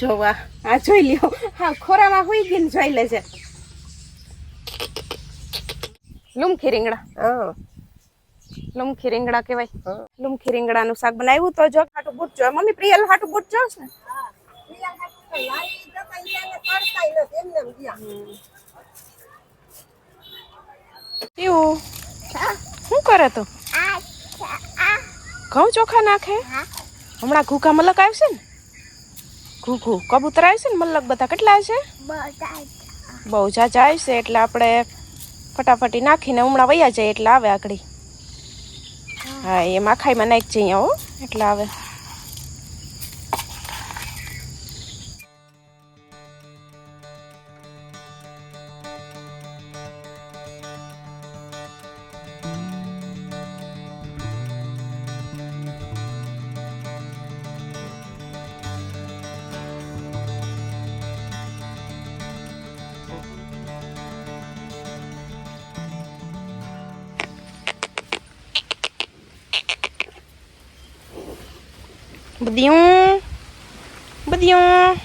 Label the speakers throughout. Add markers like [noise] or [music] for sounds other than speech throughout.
Speaker 1: જોવા. આ જોઈ લ્યો. હા ખોરામાં હોઈ ગઈ ને જોઈ લેજે. લુમખી રીંગણા.
Speaker 2: હા.
Speaker 1: લુમખી રીંગણા કહેવાય.
Speaker 2: હા.
Speaker 1: લુમખી રીંગણાનું શાક બનાવ્યું તો જો હાટું બૂટ જો મમ્મી પ્રિયલ હાટું બૂટ જો ને? કેવું શું કરે તું? ઘઉં ચોખા નાખે? હમણાં ઘૂકા મલક આવશે ને? ઘૂઘું. કબૂતર આવશે ને મલ્લક બધા? કેટલા છે? બહુ જાજા આવશે એટલે આપણે ફટાફટી નાખીને હમણાં વૈયા જાય એટલે આવે આગળ. હા એ માખાઈમાં નાખી જઈએ હો, એટલે આવે. બધિયું બધિયું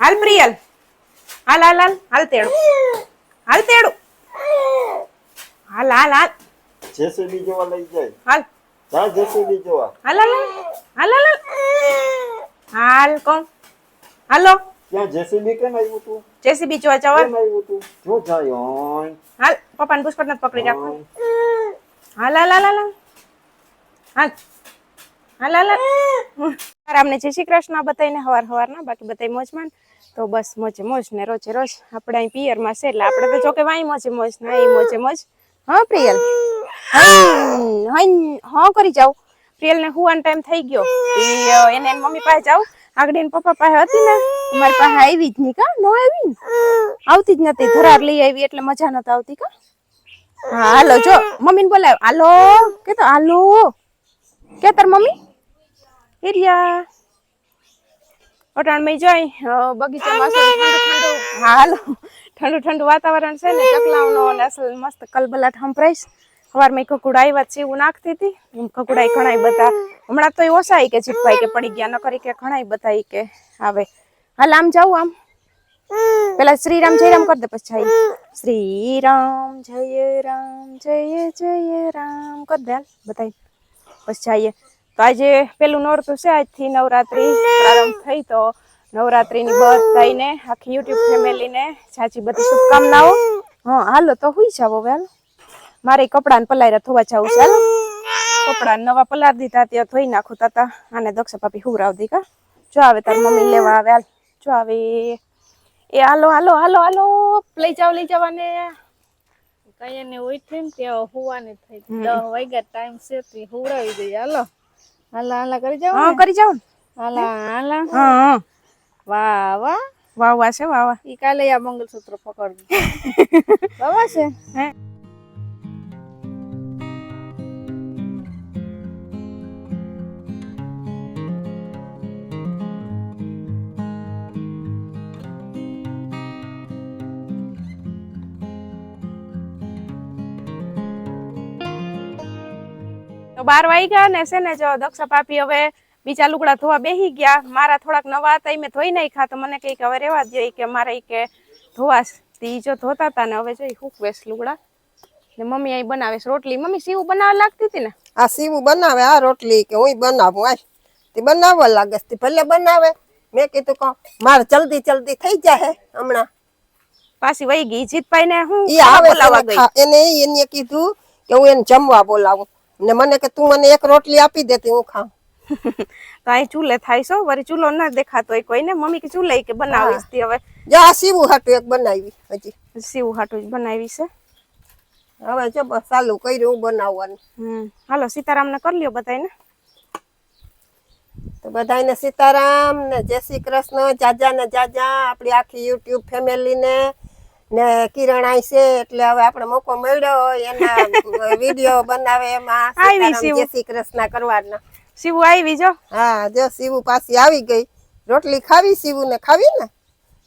Speaker 1: હાલ પ્રિયલ હાલ હાલ હાલ હાલ તેડું હાલ તેડું હાલ હાલ હાલ
Speaker 3: જેસીબી જોવા લઈ જાય
Speaker 1: હાલ
Speaker 3: જા જેસીબી જોવા
Speaker 1: હાલ હાલ હાલ હાલ હાલ હાલ કોણ હાલો
Speaker 3: ત્યાં જેસીબી કેમ આવ્યું તું
Speaker 1: જેસીબી જોવા જવા
Speaker 3: કેમ આવ્યું તું જો જાય ઓય
Speaker 1: હાલ પપ્પાને પુષ્કળ નથી પકડી રાખો હાલ હાલ હાલ હાલ હાલ. હાલ હાલ અમને જય શ્રી કૃષ્ણ બતાવીને હવાર હવારના, બાકી બતાવી મોજમાં તો બસ મોજે મોજ ને રોજે રોજ. આપણે અહીં પિયરમાં છે એટલે આપણે તો જોકે વાય મોજે મોજ ને અહીં મોજે મોજ. હા, પ્રિયલ? હા, કરી જાવ પ્રિયલ ને હુવાનો ટાઈમ થઈ ગયો. એને મમ્મી પાસે જાવ આગળ એના પપ્પા પાસે હતી ને. મારી પાસે આવી જ નહીં કા? ન આવી આવતી જ નથી ધરાર લઈ આવી એટલે મજા નતા આવતી કા? હાલો, જો. મમ્મીને બોલાવ. હાલો કે તો હાલો. કે તાર મમ્મી? હિરિયા અટાણ મેં જોઈ બગીચામાં અસલ ઠંડુ ઠંડુ. હાલો. ઠંડુ ઠંડુ વાતાવરણ છે ને ચકલાઓનો અને અસલ મસ્ત કલબલાટ સંભળાઈશ સવારમાં કકુડા આવ્યા છે એવું નાખતી હતી. એમ ઘણાય ઘણા બધા. હમણાં તો એ ઓસાય કે જીતભાઈ કે પડી ગયા ન કરી કે ઘણાય બધા કે આવે. હાલ આમ જાઉં આમ. પેલા શ્રીરામ જય રામ કર દે પછી શ્રીરામ જય રામ જય જય રામ. કર દે હાલ બતાવી પછી તો આજે પેલું નોરતું છે, આજથી નવરાત્રી પ્રારંભ થઈ. તો નવરાત્રીની બધાને આખી યુટ્યુબ ફેમિલીને સાચી બધી શુભકામનાઓ. હા, હાલો, તો હુઈ જાવ હવે, હાલો. મારે કપડાને પલાયરા ધોવા જવું છે, હાલો. કપડા નવા પલાર દીધા, ત્યાં ધોઈ નાખું તાતા આને દક્ષા પાપી હુરાવ દી, કા. જો આવે તાર મમ્મી લેવા આવે, હાલ. જો આવે. એ, હાલો હાલો હાલો હાલો. લઈ જાવ લઈ જવાને.
Speaker 4: કઈ ને ઉઠી ને ત્યાં હોવાની થઈ. દસ વાગ્યા ટાઈમ છે તે હુવડાવી દઈએ. હાલો. હાલા હાલા કરી જાવ
Speaker 1: હા કરી જાવ
Speaker 4: હાલા હાલા.
Speaker 1: હા
Speaker 4: વાહ વાહ.
Speaker 1: વાહ વાહ છે વાહ વાહ.
Speaker 4: ઈ કાલે આ મંગલસૂત્ર પકડજો. [laughs] વાહ છે.
Speaker 1: હે. તો બાર વાગ્યા ને છે ને જો દક્ષા પાપી હવે બીજા લુગડા ધોવા બેહી ગયા. મારા થોડાક નવા હતા એ મેં ધોઈ નાખ્યા તો મને કંઈક હવે રેવા દે કે મારે કે ધોવાશ તી જો ધોતા હતા ને હવે જોઈ હુકવેશ લુગડા. ને મમ્મી અહીં બનાવે છે રોટલી. મમ્મી સીવું બનાવવા લાગતી હતી ને?
Speaker 2: આ સીવું બનાવે આ રોટલી કે હું બનાવું આય. તે બનાવવા લાગે તે ભલે બનાવે. મેં કીધું કહો મારે જલ્દી જલ્દી થઈ જાય હમણાં.
Speaker 1: પાછી વહી ગઈ. જીતભાઈ ને હું
Speaker 2: આવે એને એને કીધું કે હું એને જમવા બોલાવું. ને મને કે તું મને એક રોટલી આપી દેતી હું ખાઉં. [laughs]
Speaker 1: તો અહીં ચૂલે થાય છો વળી ચૂલો ના દેખાતો હોય કોઈને. મમ્મી કે ચૂલે કે બનાવીશ તી હવે.
Speaker 2: જો આ સીવું હાટું એક બનાવી હજી.
Speaker 1: સીવું હાટું જ બનાવી છે.
Speaker 2: હવે જો બસ ચાલુ કર્યું હું બનાવવાનું.
Speaker 1: હમ. હાલો સીતારામ ને કરી લ્યો બધાને
Speaker 2: તો બધાને સીતારામ ને જય શ્રી કૃષ્ણ જાજા ને જાજા આપણી આખી યુટ્યુબ ફેમિલી ને ને કિરણ આઈ છે એટલે હવે આપણે મોકો મળ્યો એના [laughs] વીડિયો બનાવે એમાં.
Speaker 1: આવી શિવ.
Speaker 2: શ્રી કૃષ્ણ કરવાના.
Speaker 1: શિવ આવી જો.
Speaker 2: હા જો શિવ પાછી આવી ગઈ. રોટલી ખાવી શિવ ને ખાવી ને?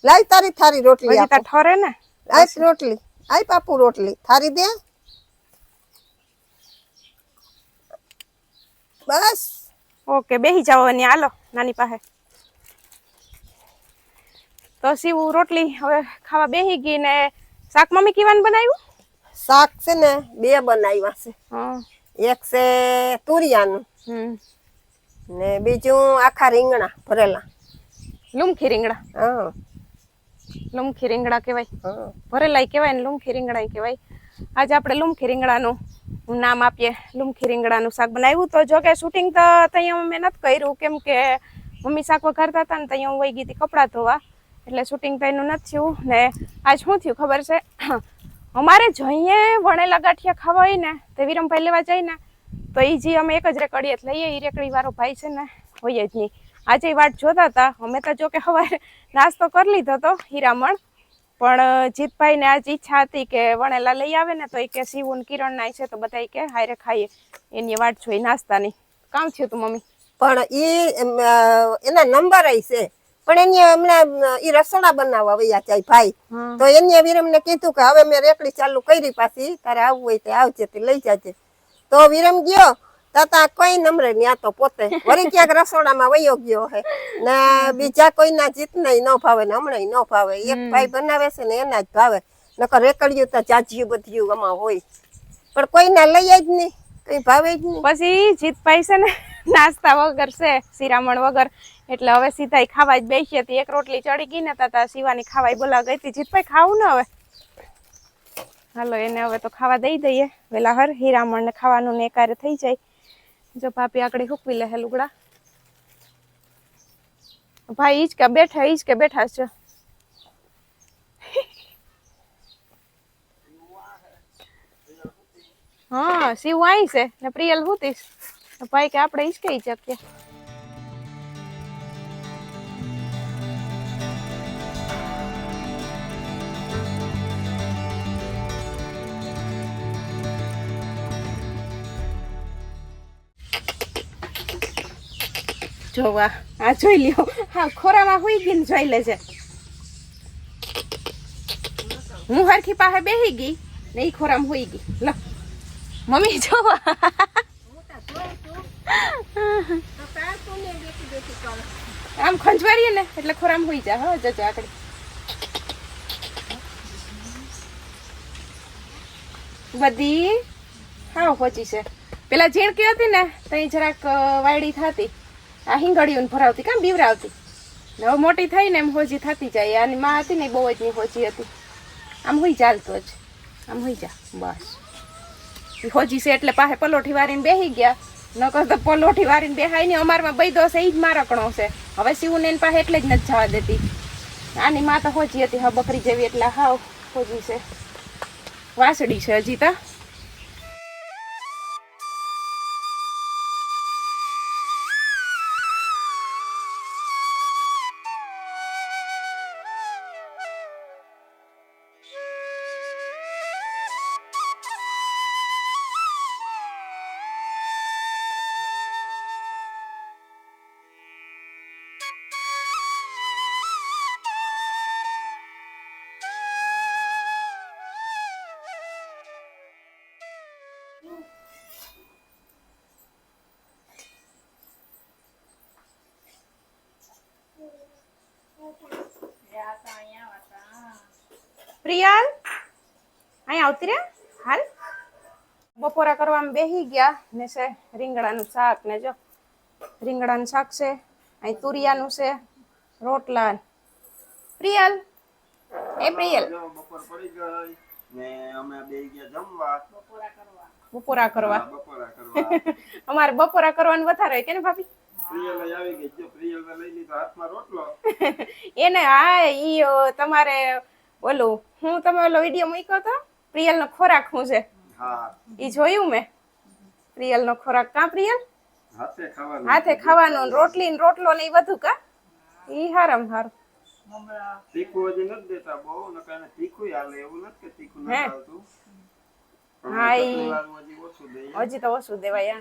Speaker 2: લાઈ તારી થારી રોટલી આપો.
Speaker 1: ઠરે ને?
Speaker 2: આઈ રોટલી આઈ પાપુ રોટલી. થારી દે. બસ.
Speaker 1: ઓકે બેહી જાઓ અને હાલો નાની પાસે. તો સીવું રોટલી હવે ખાવા બેહી ગઈ ને શાક મમ્મી કીવાનું બનાવ્યું?
Speaker 2: શાક છે ને બે બનાવ્યા છે.
Speaker 1: હા.
Speaker 2: એક છે તુરિયાનું ને બીજું આખા રીંગણા ભરેલા.
Speaker 1: લુમખી રીંગણા?
Speaker 2: હા.
Speaker 1: લુમખી રીંગણા કહેવાય. ભરેલાય કહેવાય ને લુમખી રીંગણા કહેવાય. આજે આપણે લુમખી રીંગણાનું નામ આપીએ લુમખી રીંગણાનું શાક બનાવ્યું. તો જો કે શૂટિંગ તો ત્યાં મેં નથી કર્યું કેમ કે મમ્મી શાક વઘારતા હતા ને ત્યાં હું વહી ગઈ હતી કપડાં ધોવા. એટલે શૂટિંગ તો એનું નથી થયું. ને આજ શું થયું ખબર છે? અમારે જઈએ વણેલા ગાંઠિયા ખાવા હોય ને, તે વિરમભાઈ લેવા જાય ને, તો એ જે અમે એક જ રેકડીએ જ લઈએ એ રેકડી વાળો ભાઈ છે ને, હોય જ નહીં. આજે વાટ જોતા હતા, અમે તો જો કે સવારે નાસ્તો કરી લીધો હતો હીરામણ. પણ જીતભાઈને આજ ઈચ્છા હતી કે વણેલા લઈ આવે ને, તો એ કે શિવું ને કિરણ ના છે, તો બધા કે હારે ખાઈએ. એની વાટ જોઈ નાસ્તાની. કામ થયું તું, મમ્મી?
Speaker 2: પણ એ એના નંબર છે. પણ એની હમણાં ઈ રસોડા બનાવવા વયા જાય ભાઈ. તો એને વિરમને કીધું કે હવે મેં રેકડી ચાલુ કરી પાછી તારે આવવું હોય તે આવજે તે લઈ જાજે. તો વિરમ ગયો તાતા કોઈ નંબરે ન્યા તો પોતે. વળી ક્યાંક રસોડામાં વયો ગયો હે. ને બીજા કોઈના જીત નહીં ન ભાવે ને હમણાં ન ભાવે. એક ભાઈ બનાવે છે ને એના જ ભાવે. નકર રેકડિયું તો ચાચ્યું બધ્યું આમાં હોય. પણ કોઈને લઈ જ નહીં કઈ ભાવે જ નહીં
Speaker 1: પછી જીત પાઈ છે ને. નાસ્તા વગર છે, શિરામણ વગર. એટલે હવે સીધા ખાવા જ બેસી હતી. એક રોટલી ચડી ગઈ ને તા શિવાની ખાવા બોલા ગઈ હતી. જીતભાઈ, ખાવું ને હવે? હાલો, એને હવે તો ખાવા દઈ દઈએ. વેલા હર હીરામણ ને ખાવાનું ને એકારે થઈ જાય. જો ભાભી આગળ હુકવી લે લુગડા ભાઈ, ઈજ કે બેઠા, ઈજ કે બેઠા છે. હા, શિવ આઈ છે. ને પ્રિયલ હુતીશ ભાઈ કે આપણે ઈજ કઈ શકીએ જોવા, આ જોઈ લ્યો. હા, ખોરામાં હુઈ ગઈ જોઈ લેજે. હું હરખી પાસે બેહી ગઈ ને એ ખોરામાં હુઈ ગઈ. લો. મમ્મી, જોવા. [laughs] આમ ખંજવારીએ ને એટલે ખોરામ હોઈ જા હો, જજો આગળ. બધી હા પહોંચી છે. પેલા ઝીણકી હતી ને ત્યાં જરાક વાયડી થતી. આ હિંગળીઓને ભરાવતી કામ બીવરાવતી. ને હવે મોટી થઈ ને એમ હોજી થતી જાય. આની માં હતી ને બહુ જ ની હોજી હતી. આમ હોઈ ચાલતો જ. આમ હોઈ જા, બસ. હોજી છે એટલે પાસે પલોઠી વારીને બેસી ગયા. નકર તો પલોઠી વારીને બેહાય નહીં. અમારમાં બૈદો છે એ જ મારકણો છે. હવે શિવને એની પાસે એટલે જ નથી જવા દેતી. આની માં તો હોજી હતી, હા, બકરી જેવી એટલે હાવ હોજી છે. વાસડી છે હજી તો. પ્રિયાલ? અહીં આવતી રે હાલ? બપોરા કરવામાં બેસી ગયા ને છે રીંગણાનું શાક ને જો. રીંગણાનું શાક છે અહીં તુરિયાનું છે રોટલા. પ્રિયલ? એ પ્રિયલ.
Speaker 3: બપોર પડી ગઈ ને અમે બે ગયા જમવા.
Speaker 1: બપોરા કરવા.
Speaker 3: હા, બપોરા કરવા. [laughs]
Speaker 1: અમારે બપોરા કરવાનું વધારે હોય કે ને ભાભી?
Speaker 3: પ્રિયલ આવી ગઈ. પ્રિયલ લઈ લીધો હાથમાં રોટલો. [laughs]
Speaker 1: એને હા ઈ તમારે ઓલું હું તમે ઓલો વીડિયો મૂક્યો હતો પ્રિયલનો ખોરાક શું છે?
Speaker 3: એ
Speaker 1: ઈ જોયું મેં? પ્રિયલનો ખોરાક કા પ્રિયલ?
Speaker 3: હાથે ખાવાનું.
Speaker 1: હાથે ખાવાનું ને રોટલી ને રોટલો ને ઈ બધું કા? ઈ હારમ હારું.
Speaker 3: તીખું હજી નથી દેતા બહુ નકર તીખું હાલે એવું નથી કે તીખું
Speaker 1: હે?
Speaker 3: નથી આવતું
Speaker 1: હા, ઈ-
Speaker 3: હજી
Speaker 1: તો ઓછું દેવાય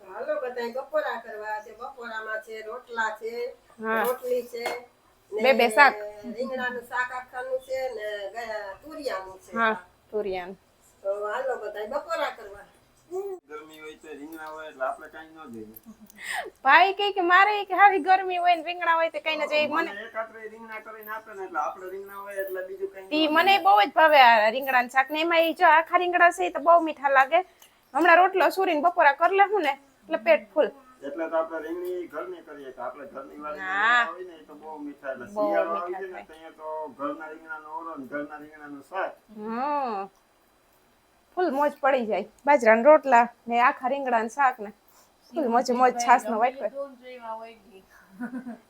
Speaker 2: હાલો બપોરા કરવા છે બપોરામાં છે રોટલા છે રોટલી છે
Speaker 1: બે બે શાક.
Speaker 2: રીંગણાનું શાક આખાનું છે ને તુરિયાનું છે.
Speaker 1: હા તુરિયાન.
Speaker 2: તો હાલો બધાય બપોરા કરવા.
Speaker 3: ગરમી હોય રીંગણા હોય એટલે આપણે કાંઈ ન જોઈએ.
Speaker 1: ભાઈ કહે કે મારે કે આવી ગરમી હોય ને રીંગણા હોય તો કઈ ના જાય મને
Speaker 3: મને એક આટલે રીંગણા કરીને આપે ને એટલે આપણે રીંગણા હોય એટલે બીજું કંઈ
Speaker 1: તી મને બહુ જ ભાવે આ રીંગણા શાક. ને એમાં ઈ જો આખા રીંગણા છે ઈ તો બહુ મીઠા લાગે. હમણાં રોટલો સુરીને બપોરા કરી લેવું ને એટલે પેટ ફૂલ.
Speaker 3: એટલે તો આપણે રીંગણી ઘરની કરીએ કે આપણે ઘરની વાળી આવી ને એ તો બહુ મીઠા એટલે શિયાળો આવી છે ને ત્યાં તો ઘરના રીંગણાનો ને ઘરના રીંગણાનું શાક.
Speaker 1: હમ. ફૂલ મોજ પડી જાય. બાજરાના રોટલા ને આખા રીંગણા શાક ને. ફૂલ મોજ મોજ છાસ નો વાટકો.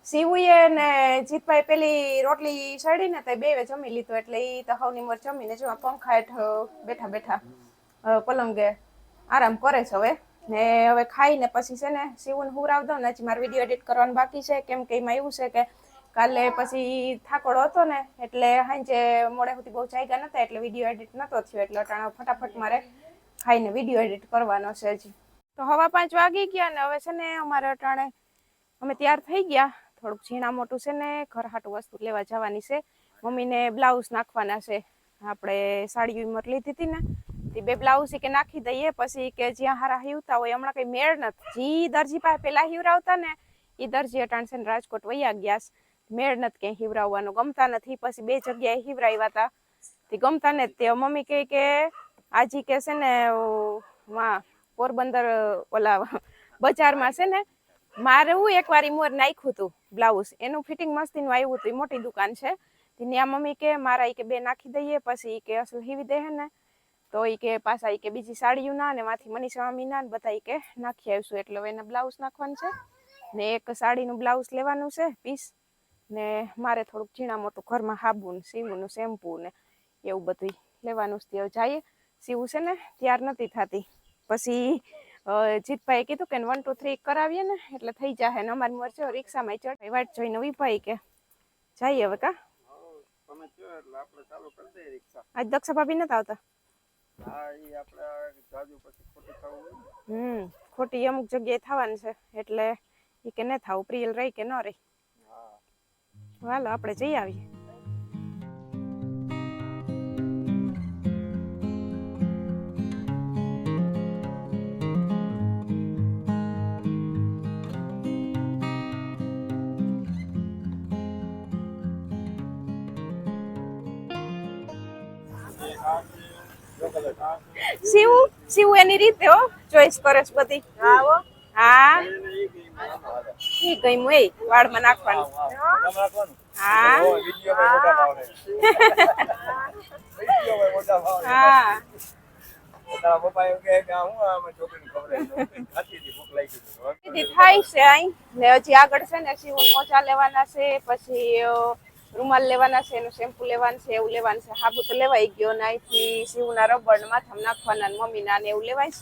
Speaker 1: સીવુએ ને જીતભાઈ પેલી રોટલી સડી ને તે બેવે જમી લીધું એટલે ઈ તો હવની મોર જમીને જો પંખા હેઠ બેઠા બેઠા પલંગે આરામ કરે છે હવે. ને હવે ખાઈને પછી છે ને સીવુને હુરાવ દઉં ને હજી મારે વીડિયો એડિટ કરવાનું બાકી છે, કેમ કે એમાં એવું છે કે કાલે પછી થાકોડો હતો ને, એટલે સાંજે મોડે સુધી બહુ જાગ્યા નતા, એટલે વીડિયો એડિટ નતો થયો, એટલે અટાણે ફટાફટ મારે ખાઈને વીડિયો એડિટ કરવાનો છે હજી. તો હવા પાંચ વાગી ગયા ને હવે છે ને અમારે અટાણે અમે તૈયાર થઈ ગયા. થોડુંક ઝીણા મોટું છે ને, ઘર હાટું વસ્તુ લેવા જવાની છે. મમ્મીને બ્લાઉઝ નાખવાના છે. આપણે સાડી ઉમર લીધી હતી ને તે બે બ્લાઉઝ કે નાખી દઈએ, પછી કે જ્યાં હારા હીવતા હોય, હમણાં કઈ મેળ નથી. જે દરજી પાસે પેલા હિવરાવતા ને એ દરજી અટાણ છે ને રાજકોટ વૈયા ગયા. મેળ નથી ક્યાંય હિવરાવવાનું, ગમતા નથી. પછી બે જગ્યાએ હિવરાવ્યા હતા તે ગમતા ને તે મમ્મી કહે કે, આજી કે છે ને માં પોરબંદર, ઓલા, બજારમાં છે ને, મારે હું એકવાર મોર નાખ્યું હતું બ્લાઉઝ. એનું ફિટિંગ મસ્તીનું આવ્યું હતું મોટી દુકાન છે. ત્યાં મમ્મી કે મારા એ કે બે નાખી દઈએ, પછી કે અસલ હીવી દે ને. તો એ કે પાછા એ કે બીજી સાડીયું ના ને માથી મનીષા મામી ના ને બધા એ કે નાખી આવીશું. એટલે હવે એને બ્લાઉઝ નાખવાનું છે ને એક સાડીનું બ્લાઉઝ લેવાનું છે પીસ ને મારે થોડુંક ઝીણા મોટું ઘરમાં હાબુ ને સીવું શેમ્પુ ને એવું બધું લેવાનું છે. ત્યાં જઈએ સીવું છે ને ત્યાર નથી થતી. પછી જીતભાઈ જીતભાઈએ કીધું કે વન ટુ થ્રી કરાવીએ ને એટલે થઈ જાય ને અમારી મોર છે રિક્ષામાં ચડ. વાટ જોઈને વિભાઈ કે જઈએ હવે કા? આજ દક્ષા ભાભી નથી આવતા? હમ ખોટી અમુક જગ્યાએ થવાની છે એટલે એ કે ન થાવ પ્રિયલ રહી કે ન રહી. હાલો આપણે જઈ આવીએ. સીવું સીવું એની રીતે હો ચોઈસ કરે છે બધી. હા ઈ ગઈ એ વાળમાં નાખવાનું. હા હા થાય છે અહીં. ને હજી આગળ છે ને શિવ મોજા લેવાના છે પછી રૂમાલ લેવાના છે, એનું શેમ્પુ લેવાનું છે, એવું લેવાનું છે. હાબુ તો લેવાઈ ગયો ને અહીંથી સીવના રબર માથામાં નાખવાના ને મમ્મીના ને એવું લેવાય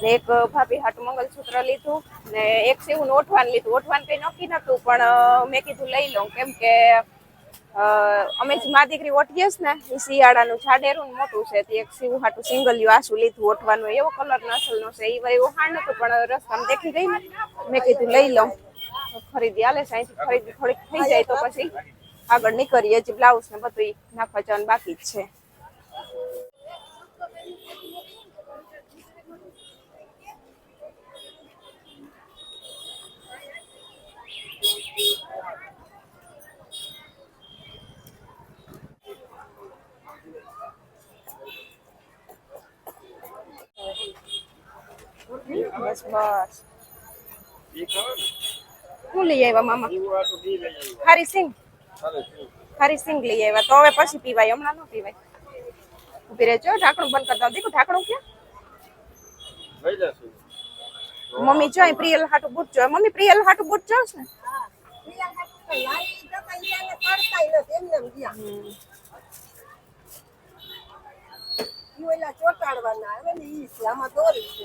Speaker 1: ને એક ભાભી હાટ મંગલસૂત્ર લીધું ને એક સીવું ઓઠવાન લીધું. ઓઠવાન કંઈ નક્કી નહોતું, પણ મેં કીધું લઈ લઉં. કેમ કે અમે જે મા દીકરી ઓટીએ ને, એ શિયાળાનું જાડેરું મોટું છે, તે એક સીવું હાટું સિંગલિયું આસુ લીધું ઓઠવાનું એવો કલર નસલનો છે એ એવું હાણ નતું પણ રસ્તામાં દેખી ગઈ ને, મેં કીધું લઈ લઉં. ખરીદી આલે અહીંથી ખરીદી થોડીક થઈ જાય તો પછી. આગળ નીકળીએ જે બ્લાઉઝ ને બધું નાખવા જવાનું બાકી જ છે. બસ બસ. હું લઈ આવ્યા મામા?
Speaker 3: લઈ આવ્યો.
Speaker 1: ખારી સિંગ
Speaker 3: ચાલો, શું?
Speaker 1: ખારી સિંગ લઈ આવ્યા તો હવે પછી પીવાય હમણાં ન પીવાય ઊભી રહેજો ઢાંકણું બંધ કરતા દીકું ઢાંકણું ક્યાં
Speaker 3: લઈ જશું.
Speaker 1: મમ્મી જો અહીં પ્રિયલ હાટું બૂટ જો મમ્મી પ્રિયલ હાટું બૂટ જો ને
Speaker 2: લાઈ જતા ઈયાને પડતાય નથી, એમને એમ ગયા. ઈ ઓલા ચોંટાડવાના આવે ને ઈ છે, આમાં દોરી છે.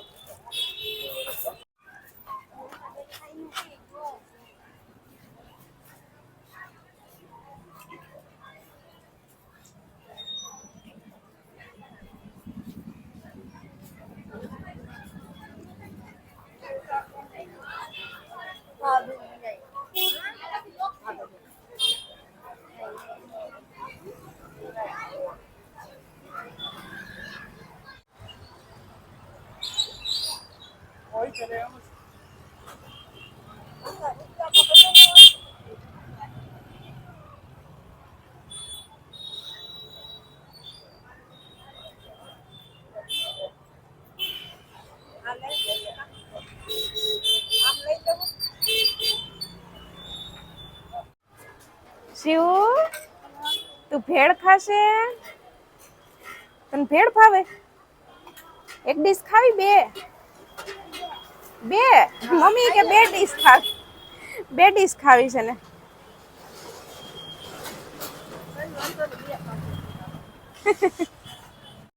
Speaker 1: શિવ? તું ભેળ ખાશે? તને ભેળ ભાવે એક ડીશ ખાવી બે? બે? મમ્મી કે બે ડીશ ખાવી બે ડીશ ખાવી છે ને. [laughs]